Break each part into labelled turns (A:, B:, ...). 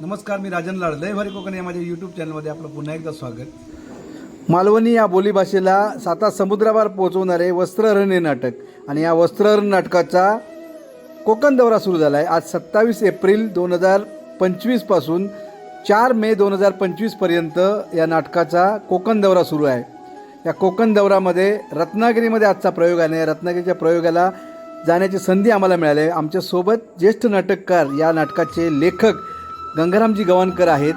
A: नमस्कार मी राजन लाड. लय भारी कोकण या माझ्या यूट्यूब चॅनलमध्ये आपलं पुन्हा एकदा स्वागत. मालवणी या बोलीभाषेला साता समुद्रावर पोहोचवणारे वस्त्रहरण हे नाटक आणि या वस्त्रहरण नाटकाचा कोकण दौरा सुरू झाला आहे आज सत्तावीस एप्रिल दोन हजार पंचवीसपासून चार मे दोन हजार पंचवीसपर्यंत या नाटकाचा कोकण दौरा सुरू आहे. या कोकण दौऱ्यामध्ये रत्नागिरीमध्ये आजचा प्रयोग आहे या रत्नागिरीच्या प्रयोगाला जाण्याची संधी आम्हाला मिळाली आहे. आमच्यासोबत ज्येष्ठ नाटककार या नाटकाचे लेखक गंगारामजी गवाणकर आहेत.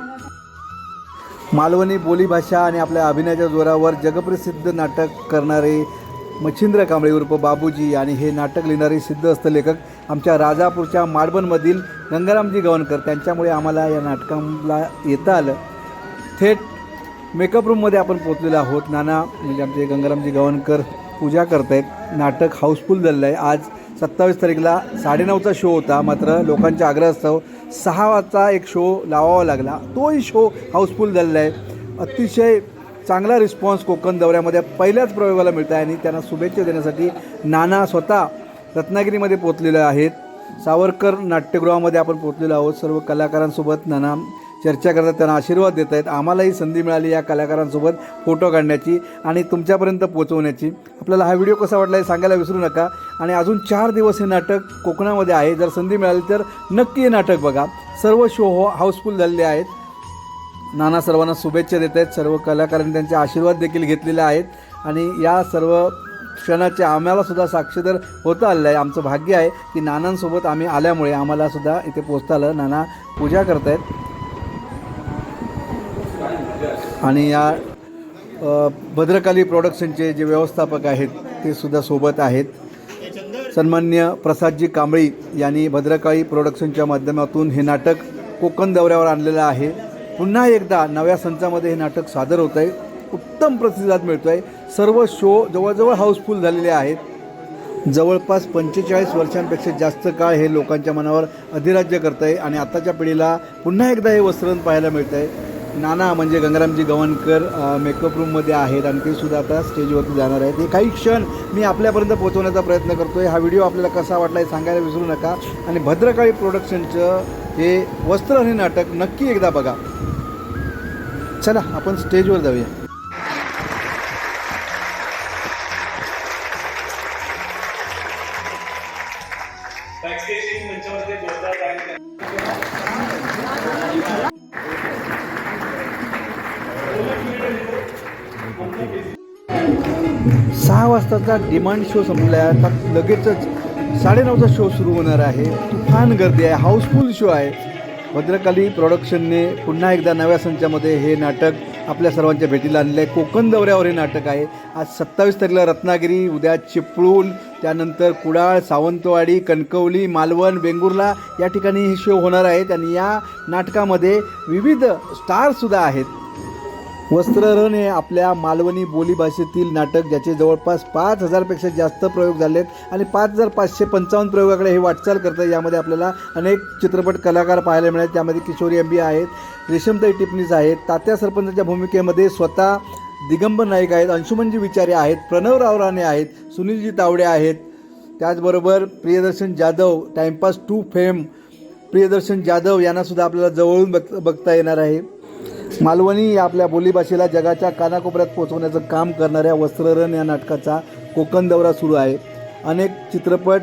A: मालवणी बोलीभाषा आणि आपल्या अभिनयाच्या जोरावर जगप्रसिद्ध नाटक करणारे मच्छिंद्र कांबळे उर्फ बाबूजी आणि हे नाटक लिहिणारे सिद्धहस्त लेखक आमच्या राजापूरच्या माडबनमधील गंगारामजी गवणकर त्यांच्यामुळे आम्हाला या नाटकाला येता आलं. थेट मेकअप रूममध्ये आपण पोचलेलो आहोत. नाना म्हणजे आमचे गंगारामजी गवणकर पूजा करत आहेत नाटक हाऊसफुल झालेलं आहे. आज सत्तावीस तारीखला साडेनऊचा शो होता मात्र लोकांच्या आग्रहास्तव सहा वाजता एक शो लावावा लागला. तोही शो हाऊसफुल झालेला आहे. अतिशय चांगला रिस्पॉन्स कोकण दौऱ्यामध्ये पहिल्याच प्रयोगाला मिळत आहे आणि त्यांना शुभेच्छा देण्यासाठी नाना स्वतः रत्नागिरीमध्ये पोचलेले आहेत. सावरकर नाट्यगृहामध्ये आपण पोचलेलो आहोत. सर्व कलाकारांसोबत नाना चर्चा करतात त्यांना आशीर्वाद देत आहेत. आम्हालाही संधी मिळाली या कलाकारांसोबत फोटो काढण्याची आणि तुमच्यापर्यंत पोहोचवण्याची. आपल्याला हा व्हिडिओ कसा वाटला हे सांगायला विसरू नका. आणि अजून चार दिवस हे नाटक कोकणामध्ये आहे. जर संधी मिळाली तर नक्की हे नाटक बघा. सर्व शो हो हाऊसफुल झालेले आहेत. नाना सर्वांना शुभेच्छा देत आहेत. सर्व कलाकारांनी त्यांचे आशीर्वाद देखील घेतलेले आहेत. आणि या सर्व क्षणाचे आम्हालासुद्धा साक्षीदार होता आलेलं आहे. आमचं भाग्य आहे की नानांसोबत आम्ही आल्यामुळे आम्हालासुद्धा इथे पोचता आलं. नाना पूजा करतायत. आणि या भद्रकाली प्रोडक्शनचे जे व्यवस्थापक आहेत ते सुद्धा सोबत आहेत. सन्मान्य प्रसादजी कांबळी यांनी भद्रकाळी प्रोडक्शनच्या माध्यमातून हे नाटक कोकण दौऱ्यावर आणलेलं आहे. पुन्हा एकदा नव्या संचामध्ये हे नाटक सादर होत आहे. उत्तम प्रतिसाद मिळतो आहे सर्व शो जवळजवळ हाऊसफुल झालेले आहेत. जवळपास पंचेचाळीस वर्षांपेक्षा जास्त काळ हे लोकांच्या मनावर अधिराज्य करत आहे आणि आताच्या पिढीला पुन्हा एकदा हे वस्त्रण पाहायला मिळतं आहे नाना म्हणजे गंगारामजी गवणकर मेकअप रूममध्ये आहेत आणि ते सुद्धा आता स्टेजवरती जाणार आहेत. हे काही क्षण मी आपल्यापर्यंत पोहोचवण्याचा प्रयत्न करतो आहे हा व्हिडिओ आपल्याला कसा वाटला हे सांगायला विसरू नका. आणि भद्रकाळी प्रोडक्शनचं हे वस्त्र हे नाटक नक्की एकदा बघा. चला आपण स्टेजवर जाऊया. सहा वाजताचा डिमांड शो संपला आहे. आता लगेचच साडेनऊचा शो सुरू होणार आहे. तुफान गर्दी आहे. हाऊसफुल शो आहे. भद्रकाली प्रोडक्शनने पुन्हा एकदा नव्या संचामध्ये हे नाटक आपल्या सर्वांच्या भेटीला आणलेलं आहे कोकण दौऱ्यावर हे नाटक आहे. आज सत्तावीस तारखेला रत्नागिरी उद्या चिपळूण त्यानंतर कुडाळ सावंतवाडी कणकवली मालवण वेंगुर्ला या ठिकाणी हे शो होणार आहेत. आणि या नाटकामध्ये विविध स्टारसुद्धा आहेत. वस्त्ररण हे आपल्या मालवणी बोलीभाषेतील नाटक ज्याचे जवळपास पाच हजारपेक्षा जास्त प्रयोग झाले आहेत आणि पाच हजार पाचशे पंचावन्न प्रयोगाकडे हे वाटचाल करतं यामध्ये आपल्याला अनेक चित्रपट कलाकार पाहायला मिळाले त्यामध्ये किशोरी अंबी आहेत रेशमताई टिपणीस आहेत तात्या सरपंचाच्या भूमिकेमध्ये स्वतः दिगंबर नाईक आहेत अंशुमनजी विचारे आहेत प्रणव रावराणे आहेत सुनीलजी तावडे आहेत. त्याचबरोबर Priyadarshan Jadhav timepass two fame Priyadarshan Jadhav यांनासुद्धा आपल्याला जवळून बघ बघता येणार आहे. मालवणी या आपल्या बोलीभाषेला जगाच्या कानाकोपऱ्यात पोहोचवण्याचं काम करणाऱ्या वस्त्ररण या नाटकाचा कोकण दौरा सुरू आहे. अनेक चित्रपट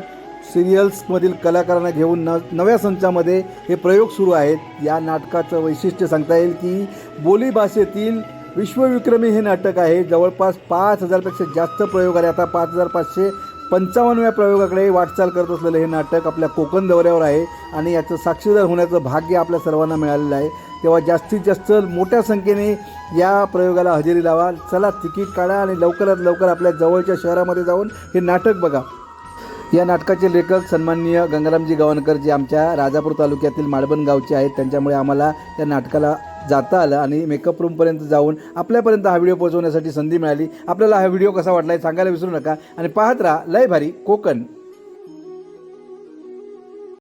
A: सिरियल्समधील कलाकारांना घेऊन न नव्या संचामध्ये हे प्रयोग सुरू आहेत. या नाटकाचं वैशिष्ट्य सांगता येईल की बोलीभाषेतील विश्वविक्रमी हे नाटक आहे. जवळपास पाच हजारपेक्षा जास्त प्रयोग आले आता पाच हजार पाचशे पंचावन्नव्या प्रयोगाकडे वाटचाल करत असलेलं हे नाटक आपल्या कोकण दौऱ्यावर आहे आणि याचं साक्षीदार होण्याचं भाग्य आपल्या सर्वांना मिळालेलं आहे. तेव्हा जास्तीत जास्त मोठ्या संख्येने या प्रयोगाला हजेरी लावा. चला तिकीट काढा आणि लवकरात लवकर आपल्या जवळच्या शहरामध्ये जाऊन हे नाटक बघा. या नाटकाचे लेखक सन्माननीय गंगारामजी गवाणकर जे आमच्या राजापूर तालुक्यातील माळबन गावचे आहेत त्यांच्यामुळे आम्हाला या नाटकाला जाता आलं आणि मेकअप रूमपर्यंत जाऊन आपल्यापर्यंत हा व्हिडिओ पोहोचवण्यासाठी संधी मिळाली. आपल्याला हा व्हिडिओ कसा वाटला हे सांगायला विसरू नका. आणि पाहत राहा लय भारी कोकण.